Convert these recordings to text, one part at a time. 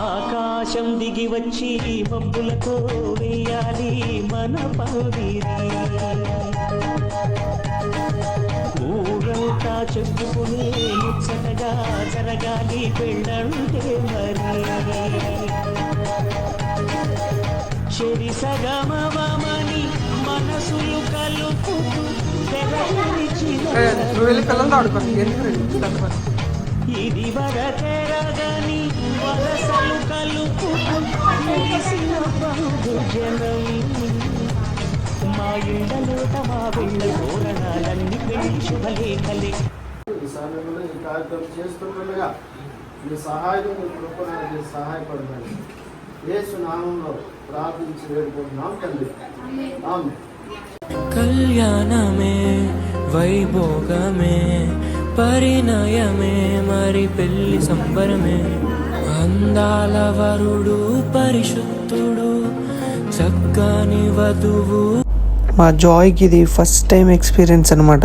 ఆకాశం దిగి వచ్చి మబ్బులతో వేయాలి మన ఊరంతా చెప్పుకునే ముచ్చటగా జరగాలి పెళ్ళంటే మరి. చెరి సగమవమని మనసులు ఏ, నువ్వు వెళ్ళి పిల్లలతో ఆడుకో. ఎందుకు. ఇది వరకెరగని వరసలు కలుపు ముగిసిన బహుజనం మా ఇళ్ళలోట మా వెళ్ళ తోరణాలన్నీ పెళ్ళి శుభలేఖలే ఈ సమయంలో ఈ కార్యక్రమం చేస్తుండగా మీ సహాయం మీ కృపణానికి సహాయపడమని యేసు నామంలో ప్రార్థించి వేడుకుంటున్నాం తండ్రి. ఆమె కళ్యాణమే వైభోగమే పరిణయమే మరి పెళ్ళి సంబరమే. అందాల వరుడు పరిశుద్ధుడు చక్కని వధువు. మా జాయ్కి ఇది ఫస్ట్ టైం ఎక్స్పీరియన్స్ అనమాట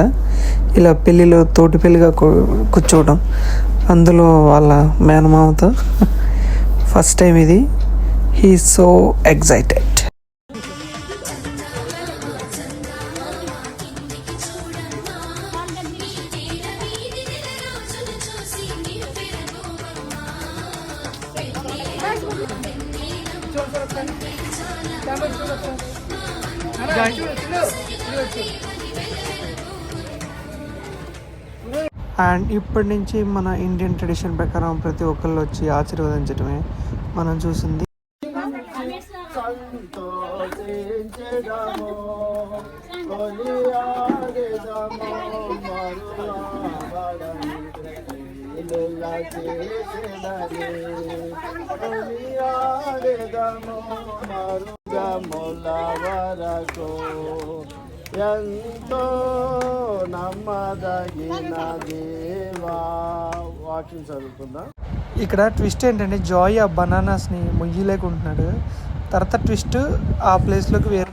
ఇలా పెళ్ళిలో తోటి పెళ్ళిగా కూర్చోవడం. అందులో వాళ్ళ మేనమామతో. ఫస్ట్ టైం ఇది. హీ సో ఎగ్జైటెడ్ అండ్ ఇప్పటి నుంచి మన ఇండియన్ ట్రెడిషన్ ప్రకారం ప్రతి ఒక్కళ్ళు వచ్చి ఆశీర్వదించడమే మనం చూసింది. సంతోషించెదము, కొనియాడెదము, మరువబడని క్రియల చేసెదని. కొనియాడెదము, మరుగముల వరకు ఎంతో నమ్మదగిన దేవా. వాకింగ్ చదువుకుందాం. ఇక్కడ ట్విస్ట్ ఏంటంటే జాయ్ ఆ బనానాస్ని మొయ్యలేకుంటున్నాడు. తర్వాత ట్విస్ట్ ఆ ప్లేస్లోకి వేరు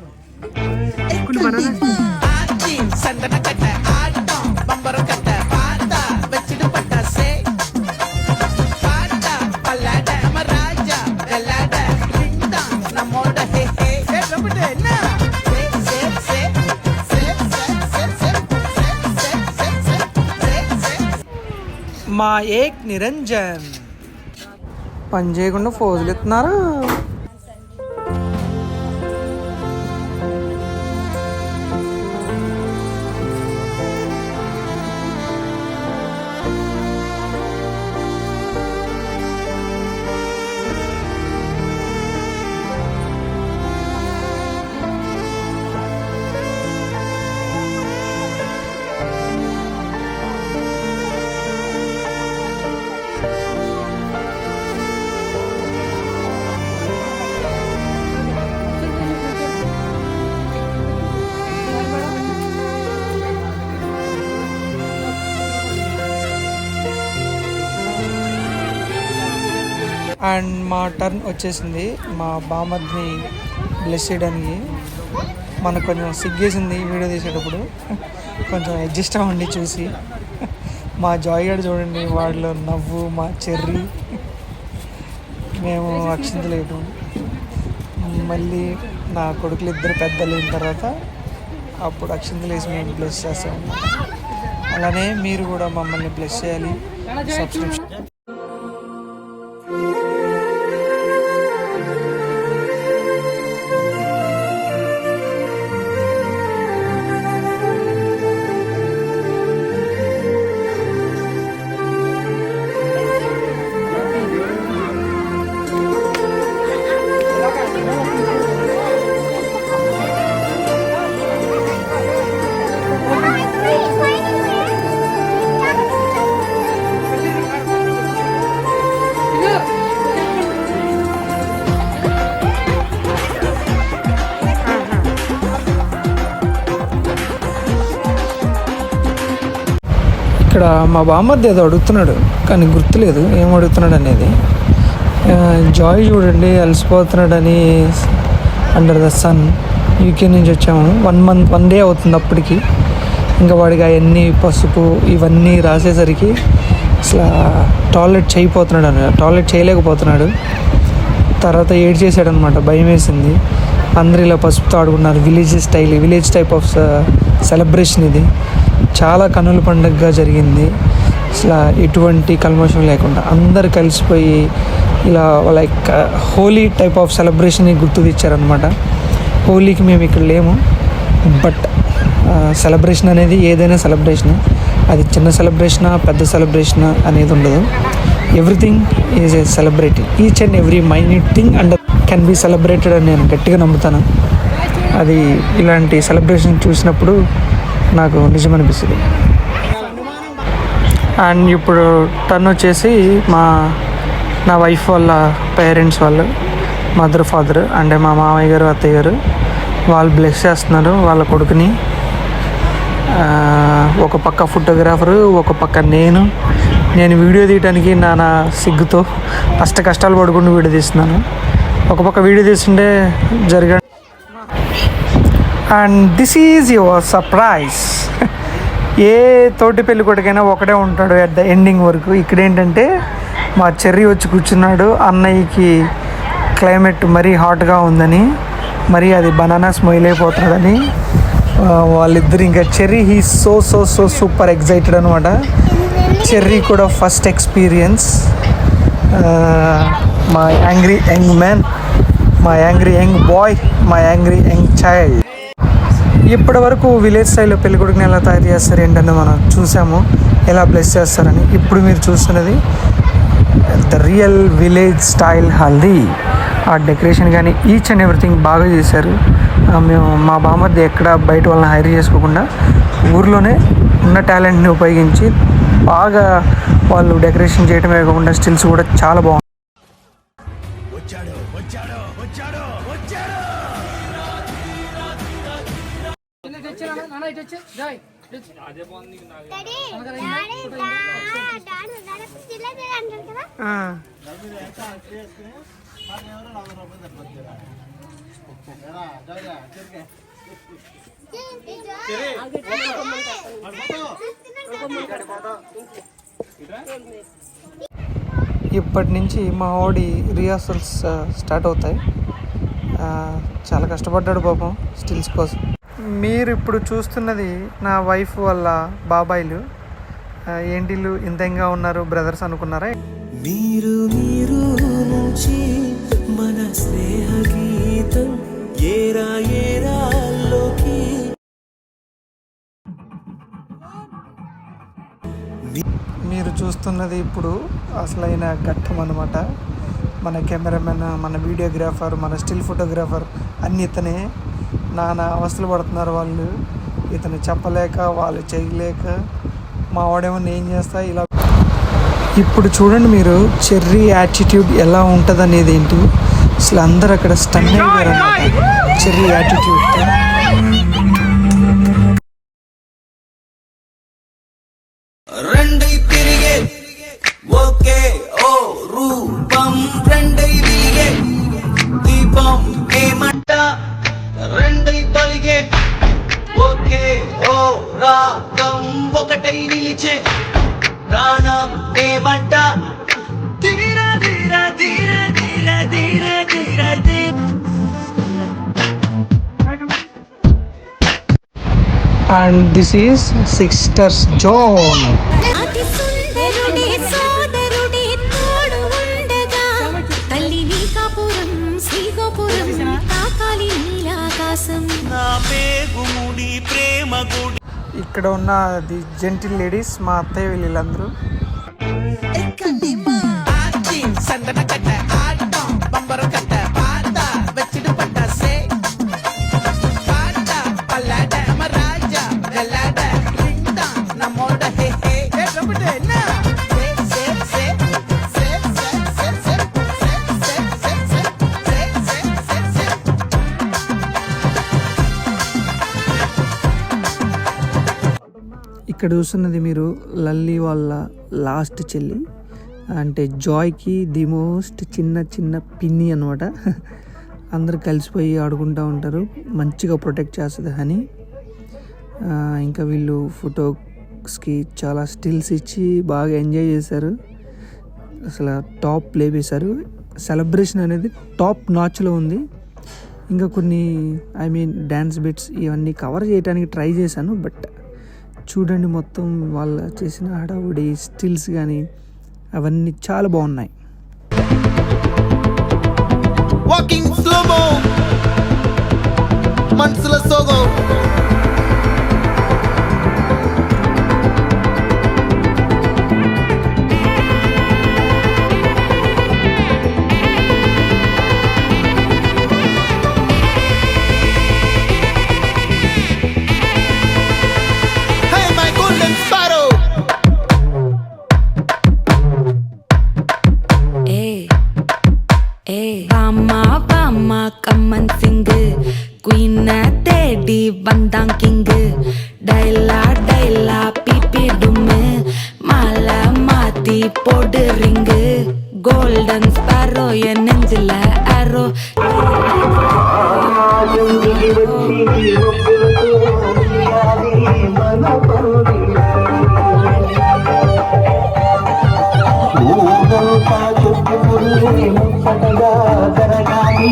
మా ఏక్ నిరంజన్. పని చేయకుండా ఫోజులు ఇస్తున్నారు అండ్ మా టర్న్ వచ్చేసింది. మా బామర్ని బ్లెస్ చేయడానికి మనకు కొంచెం సిగ్గేసింది వీడియో తీసేటప్పుడు. కొంచెం అడ్జస్ట్ అవ్వండి చూసి. మా జాయ్ గారు చూడండి వాళ్ళలో నవ్వు మా చెర్రీ. మేము అక్షింతలేయటం మళ్ళీ నా కొడుకులు ఇద్దరు పెద్దలు అయిన తర్వాత అప్పుడు అక్షింతలు వేసి మేము బ్లెస్ చేస్తాము. అలానే మీరు కూడా మమ్మల్ని బ్లెస్ చేయాలి. సబ్స్క్రిప్షన్ ఇక్కడ మా బామ్మర్ది ఏదో అడుగుతున్నాడు కానీ గుర్తులేదు ఏం అడుగుతున్నాడు అనేది. జాయ్ చూడండి అలసిపోతున్నాడని అండర్ ద సన్ యూకే నుంచి వచ్చాము. వన్ మంత్ వన్ డే అవుతుంది అప్పటికి. ఇంకా వాడికి అవన్నీ పసుపు ఇవన్నీ రాసేసరికి అసలు టాయిలెట్ చేయపోతున్నాడు అని టాయిలెట్ చేయలేకపోతున్నాడు. తర్వాత ఏడ్ చేశాడనమాట భయం వేసింది. అందరూ ఇలా పసుపుతో ఆడుకున్నారు village style village type of celebration ఇది. చాలా కన్నుల పండుగగా జరిగింది. అసలు ఎటువంటి కల్మషం లేకుండా అందరు కలిసిపోయి ఇలా లైక్ హోలీ టైప్ ఆఫ్ సెలబ్రేషన్ని గుర్తు తెచ్చారనమాట హోలీకి మేము ఇక్కడ లేము. బట్ సెలబ్రేషన్ అనేది ఏదైనా సెలబ్రేషన్. అది చిన్న సెలబ్రేషనా పెద్ద సెలబ్రేషనా అనేది ఉండదు. Everything is a celebrating. Each and every minute thing and can be celebrated అని నేను గట్టిగా నమ్ముతాను. అది ఇలాంటి సెలబ్రేషన్ చూసినప్పుడు నాకు నిజం అనిపిస్తుంది అండ్ ఇప్పుడు టర్న్ వచ్చేసి మా నా వైఫ్ వాళ్ళ పేరెంట్స్ వాళ్ళు మదర్ ఫాదర్ అంటే మా మామయ్య గారు అత్తయ్య గారు వాళ్ళు బ్లెస్ చేస్తున్నారు వాళ్ళ కొడుకుని. ఒక పక్క ఫోటోగ్రాఫరు ఒక పక్క నేను. నేను వీడియో తీయడానికి నా సిగ్గుతో కష్ట కష్టాలు పడుకుంటూ వీడియో తీస్తున్నాను. ఒక పక్క వీడియో తీస్తుంటే జరిగే and this is your surprise ఏ తోటి పెళ్ళి కొడుకైనా ఒకటే ఉంటాడు అట్ ద ఎండింగ్ వరకు. ఇక్కడ ఏంటంటే మా చెర్రీ వచ్చి కూర్చున్నాడు. అన్నయ్యకి క్లైమేట్ మరీ హాట్గా ఉందని మరి అది బనానాస్ స్మైల్ అయిపోతుందని వాళ్ళిద్దరు ఇంకా Cherry he so so so super excited అనమాట చెర్రీ కూడా ఫస్ట్ ఎక్స్పీరియన్స్ మా యాంగ్రీ యంగ్ మ్యాన్ మా యాంగ్రీ యంగ్ బాయ్ మా యాంగ్రీ యంగ్ చైల్డ్ ఇప్పటి వరకు విలేజ్ స్టైల్లో పెళ్ళికొడుకుని ఎలా తయారు చేస్తారు ఏంటని మనం చూసాము. ఎలా బ్లెస్ చేస్తారని ఇప్పుడు మీరు చూస్తున్నది the real village style haldi. ఆ డెకరేషన్ కానీ ఈచ్ అండ్ ఎవ్రీథింగ్ బాగా చేశారు. మేము మా బామర్ది ఎక్కడ బయట వాళ్ళని హైర్ చేసుకోకుండా ఊర్లోనే ఉన్న టాలెంట్ని ఉపయోగించి బాగా వాళ్ళు డెకరేషన్ చేయడమే కాకుండా స్టిల్స్ కూడా చాలా బాగుంది నాన్న ఇటు వచ్చి జాయ్. ఇప్పటి నుంచి మా ఓడి రిహార్సల్స్ స్టార్ట్ అవుతాయి. చాలా కష్టపడ్డాడు పాపం స్టిల్స్ కోసం. మీరు ఇప్పుడు చూస్తున్నది నా వైఫ్ వాళ్ళ బాబాయిలు. ఏంటిళ్ళు ఇంతంగా ఉన్నారు బ్రదర్స్ అనుకున్నారా? మీరు మీరు నుంచి మన స్నేహ గీతం ఏరా ఏరాల్లోకి మీరు చూస్తున్నది ఇప్పుడు అసలైన ఘట్టం అనమాట మన కెమెరామెన్ మన వీడియోగ్రాఫర్ మన స్టిల్ ఫోటోగ్రాఫర్ అన్ని ఇతనే. నానా అవస్థలు పడుతున్నారు వాళ్ళు. ఇతను చెప్పలేక వాళ్ళు చేయలేక మా వాడేమో ఏం చేస్తా ఇలా. ఇప్పుడు చూడండి మీరు చెర్రీ యాటిట్యూడ్ ఎలా ఉంటుంది అనేది ఏంటి? అసలు అందరు అక్కడ స్టన్ అయిపోయారు అనమాట చెర్రీ యాటిట్యూడ్తో నీలాకాశం నా పేగుముడి ప్రేమ గుడి ఇక్కడ ఉన్న ది జెంటిల్ లేడీస్ మా అత్తయ్య వీళ్ళందరూ. ఇక్కడ చూస్తున్నది మీరు లల్లి వాళ్ళ లాస్ట్ చెల్లి. అంటే జాయ్కి ది మోస్ట్ చిన్న చిన్న పిన్ని అనమాట అందరు కలిసిపోయి ఆడుకుంటూ ఉంటారు. మంచిగా ప్రొటెక్ట్ చేస్తుంది హనీ. ఇంకా వీళ్ళు ఫొటోస్కి చాలా స్టిల్స్ ఇచ్చి బాగా ఎంజాయ్ చేశారు. అసలు టాప్ ప్లే చేశారు సెలబ్రేషన్ అనేది టాప్ నాచ్లో ఉంది. ఇంకా కొన్ని ఐ మీన్ డ్యాన్స్ బిట్స్ ఇవన్నీ కవర్ చేయడానికి ట్రై చేశాను బట్ చూడండి మొత్తం వాళ్ళు చేసిన హడావుడి స్టిల్స్ కానీ అవన్నీ చాలా బాగున్నాయి. వాకింగ్ స్లోబో మనసులో సోగో. போடு ரிங்கு. கோல்டன் ஸ்பாரோ என் நெஞ்சில அரோ పడగా జరగాలి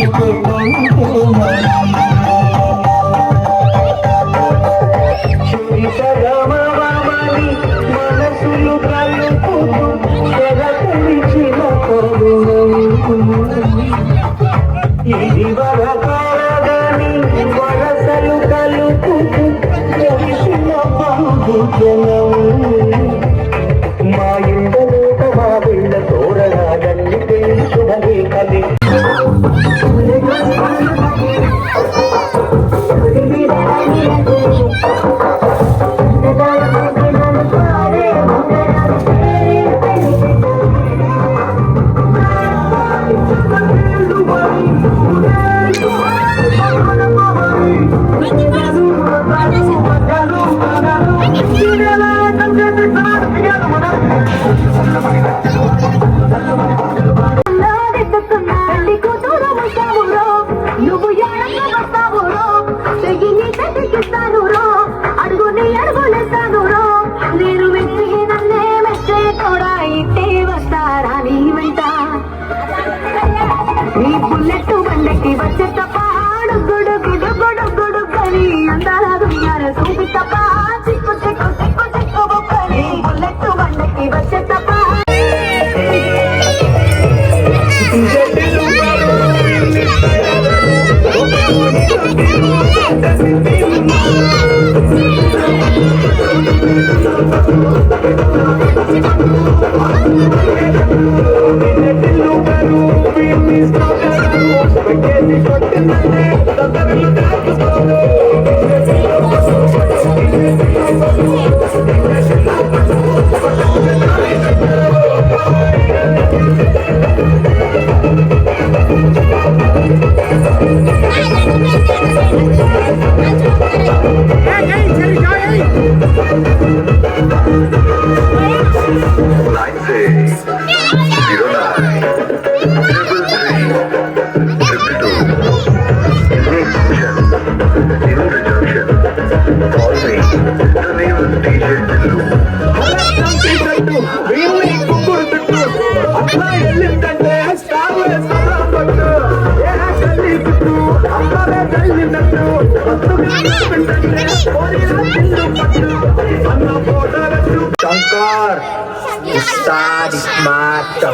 ఉస్తాద్ ఇస్మాత్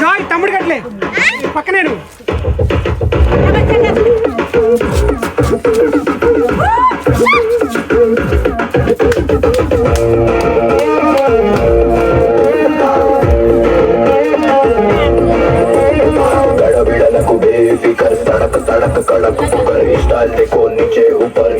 జాయ్ తమ్ముడు కట్లే పక్కనే सड़क सड़क कड़क पुकर स्टाइल देखो नीचे ऊपर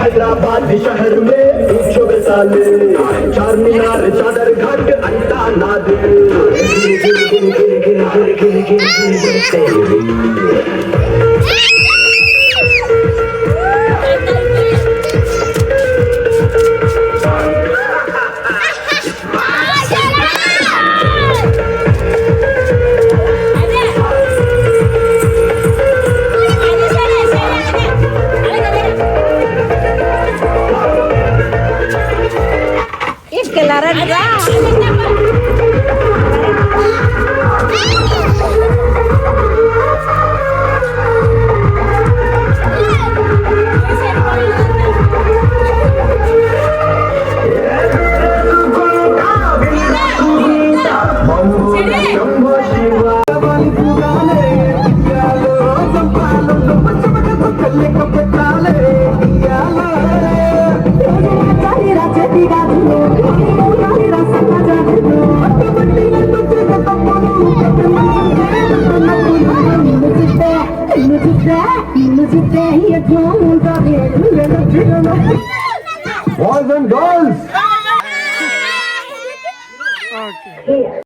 हैदराबाद शहर में छुप साले, चार मीनार, चादर घाट अंता नादे। गिन गिन गिन गिन गिन गिन गिन गिन गिन